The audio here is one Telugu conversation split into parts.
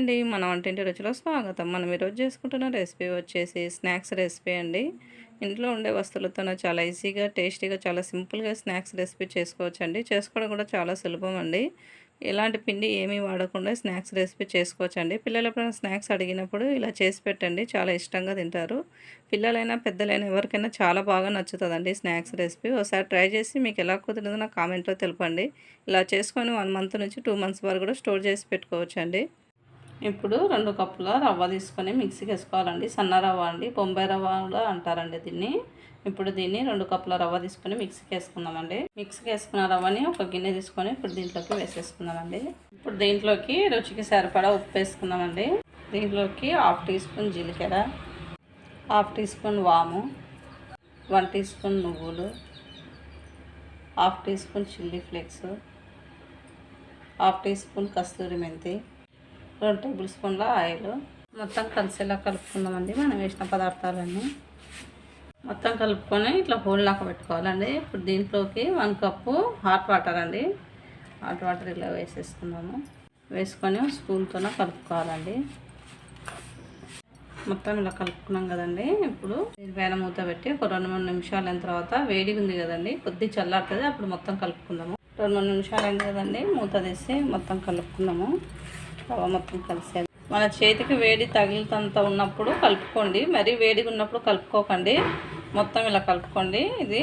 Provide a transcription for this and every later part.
అండి. మన వంటింటి రుచిలో స్వాగతం. మనం ఈరోజు చేసుకుంటున్న రెసిపీ వచ్చేసి స్నాక్స్ రెసిపీ అండి. ఇంట్లో ఉండే వస్తువులతో చాలా ఈజీగా టేస్టీగా చాలా సింపుల్గా స్నాక్స్ రెసిపీ చేసుకోవచ్చు అండి చేసుకోవడం కూడా చాలా సులభం అండి. ఎలాంటి పిండి ఏమీ వాడకుండా స్నాక్స్ రెసిపీ చేసుకోవచ్చు అండి పిల్లలు ఎప్పుడైనా స్నాక్స్ అడిగినప్పుడు ఇలా చేసి పెట్టండి. చాలా ఇష్టంగా తింటారు. పిల్లలైనా పెద్దలైనా ఎవరికైనా చాలా బాగా నచ్చుతుందండి స్నాక్స్ రెసిపీ. ఒకసారి ట్రై చేసి మీకు ఎలా కుదిరిందో నా కామెంట్లో తెలపండి. ఇలా చేసుకొని వన్ మంత్ నుంచి టూ మంత్స్ వరకు కూడా స్టోర్ చేసి పెట్టుకోవచ్చు అండి ఇప్పుడు రెండు కప్పుల రవ్వ తీసుకొని మిక్సీకి వేసుకోవాలండి. సన్న రవ్వ అండి. బొంబాయి రవ్వ కూడా అంటారండి దీన్ని. ఇప్పుడు దీన్ని రెండు కప్పుల రవ్వ తీసుకొని మిక్సీకి వేసుకుందామండి. మిక్సీకి వేసుకున్న రవ్వని ఒక గిన్నె తీసుకొని ఇప్పుడు దీంట్లోకి వేసేసుకుందామండి. ఇప్పుడు దీంట్లోకి రుచికి సరిపడా ఉప్పు వేసుకుందామండి. దీంట్లోకి హాఫ్ టీ స్పూన్ జీలకర్ర హాఫ్ టీ స్పూన్ వాము వన్ టీ స్పూన్ నువ్వులు half teaspoon chilli flakes half teaspoon కస్తూరి మెంతి రెండు టేబుల్ స్పూన్ల ఆయిల్. మొత్తం కలిసేలా కలుపుకుందామండి. మనం వేసిన పదార్థాలన్నీ మొత్తం కలుపుకొని ఇట్లా హోల్లాక పెట్టుకోవాలండి. ఇప్పుడు దీంట్లోకి వన్ కప్పు హాట్ వాటర్ అండి. హాట్ వాటర్ ఇలా వేసేసుకుందాము. వేసుకొని స్పూన్తో కలుపుకోవాలండి. మొత్తం ఇలా కలుపుకున్నాం కదండి. ఇప్పుడు పైన మూత పెట్టి ఒక రెండు మూడు నిమిషాలు అయిన తర్వాత వేడిగా ఉంది కదండి. కొద్ది చల్లారుతుంది. అప్పుడు మొత్తం కలుపుకుందాము. రెండు మూడు నిమిషాలు అయింది కదండి. మూత తీసి మొత్తం కలుపుకుందాము రవ్వ మొత్తం కలిసేది. మన చేతికి వేడి తగిలితంత ఉన్నప్పుడు కలుపుకోండి. మరీ వేడిగా ఉన్నప్పుడు కలుపుకోకండి. మొత్తం ఇలా కలుపుకోండి. ఇది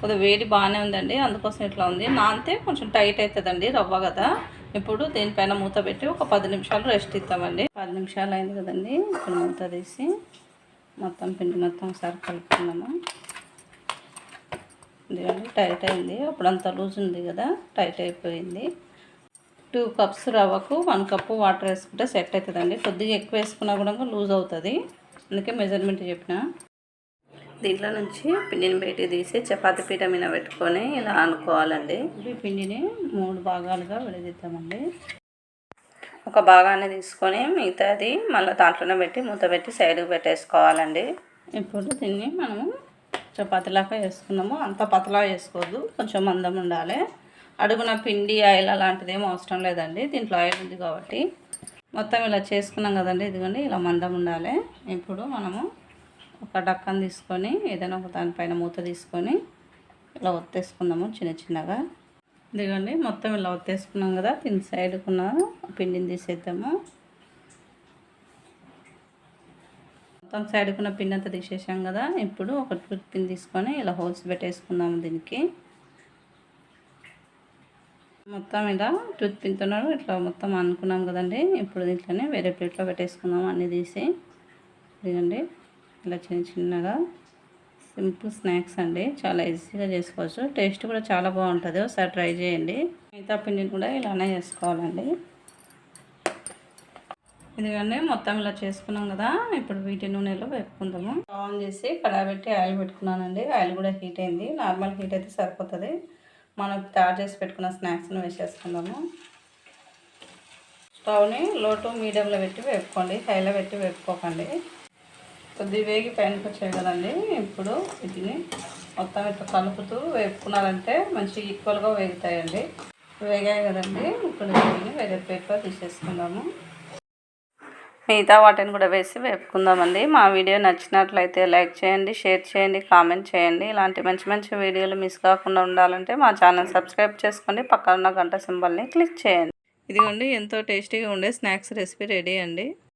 కొద్దిగా వేడి బాగానే ఉందండి. అందుకోసం ఇట్లా ఉంది. నాంతే కొంచెం టైట్ అవుతుందండి రవ్వ కదా. ఇప్పుడు దీనిపైన మూత పెట్టి ఒక పది నిమిషాలు రెస్ట్ ఇస్తామండి పది నిమిషాలు అయింది కదండి. ఇప్పుడు మూత తీసి మొత్తం పిండి మొత్తం ఒకసారి కలుపుకున్నాము ఇదిగోండి టైట్ అయింది. అప్పుడంతా లూజ్ ఉంది కదా. టైట్ అయిపోయింది. టూ కప్స్ రవ్వకు వన్ కప్పు వాటర్ వేసుకుంటే సెట్ అవుతుందండి. కొద్దిగా ఎక్కువ వేసుకున్నా కూడా లూజ్ అవుతుంది. అందుకే మెజర్మెంట్ చెప్పిన. దీంట్లో నుంచి పిండిని బయటికి తీసి చపాతీ పీట మీద పెట్టుకొని ఇలా అనుకోవాలండి ఈ పిండిని మూడు భాగాలుగా విడదీద్దామండి. ఒక భాగాన్ని తీసుకొని మిగతాది మళ్ళీ దాంట్లోనే పెట్టి మూత పెట్టి సైడ్కి పెట్టేసుకోవాలండి. ఇప్పుడు దీన్ని మనము చపాతీలాగా వేసుకున్నాము. అంత పతలా వేసుకోవద్దు. కొంచెం మందం ఉండాలి. అడుగున పిండి ఆయిల్ అలాంటిది ఏం అవసరం లేదండి. దీంట్లో ఆయిల్ ఉంది కాబట్టి. మొత్తం ఇలా చేసుకున్నాం కదండి. ఇదిగోండి ఇలా మందం ఉండాలి. ఇప్పుడు మనము ఒక డక్కన్ తీసుకొని ఏదైనా ఒక దానిపైన మూత తీసుకొని ఇలా ఒత్తేసుకుందాము చిన్న చిన్నగా. ఇదిగోండి మొత్తం ఇలా ఒత్తేసుకున్నాం కదా. దీని సైడ్కున్న పిండిని తీసేద్దాము. మొత్తం సైడ్కున్న పిండి అంతా తీసేసాం కదా. ఇప్పుడు ఒక పిన్ తీసుకొని ఇలా హోల్స్ పెట్టేసుకుందాము దీనికి. మొత్తం ఇలా టూత్ పిన్తున్నాడు ఇట్లా మొత్తం అనుకున్నాం కదండి. ఇప్పుడు దీంట్లోనే వేరే ప్లేట్లో పెట్టేసుకుందాం అన్నీ తీసి. ఇదిగండి ఇలా చిన్న చిన్నగా సింపుల్ స్నాక్స్ అండి. చాలా ఈజీగా చేసుకోవచ్చు. టేస్ట్ కూడా చాలా బాగుంటుంది. ఒకసారి ట్రై చేయండి. మిగతా పిండిని కూడా ఇలానే చేసుకోవాలండి. ఎందుకంటే మొత్తం ఇలా చేసుకున్నాం కదా. ఇప్పుడు వీటి నూనెలో వేపుకుందాము. ఆన్ చేసి కడాయి పెట్టి ఆయిల్ పెట్టుకున్నానండి. ఆయిల్ కూడా హీట్ అయింది. నార్మల్ హీట్ అయితే సరిపోతుంది. మనం తయారు చేసి పెట్టుకున్న స్నాక్స్ని వేసేసుకుందాము. స్టవ్ని లో టు మీడియంలో పెట్టి వేపుకోండి. హైలో పెట్టి వేపుకోకండి. కొద్దిగా వేగి పైనకి వచ్చాయి కదండి. ఇప్పుడు వీటిని మొత్తం ఇట్లా కలుపుతూ వేపుకున్నారంటే మంచి ఈక్వల్గా వేగుతాయండి. వేగాయి కదండి. ఇప్పుడు వీటిని వేరే ప్లేట్లో తీసేసుకుందాము. మిగతా వాటిని కూడా వేసి వేపుకుందామండి. మా వీడియో నచ్చినట్లయితే లైక్ చేయండి షేర్ చేయండి కామెంట్ చేయండి. ఇలాంటి మంచి మంచి వీడియోలు మిస్ కాకుండా ఉండాలంటే మా ఛానల్ సబ్స్క్రైబ్ చేసుకోండి పక్కన ఉన్న గంట సింబల్ని క్లిక్ చేయండి. ఇదిగోండి ఎంతో టేస్టీగా ఉండే స్నాక్స్ రెసిపీ రెడీ అండి.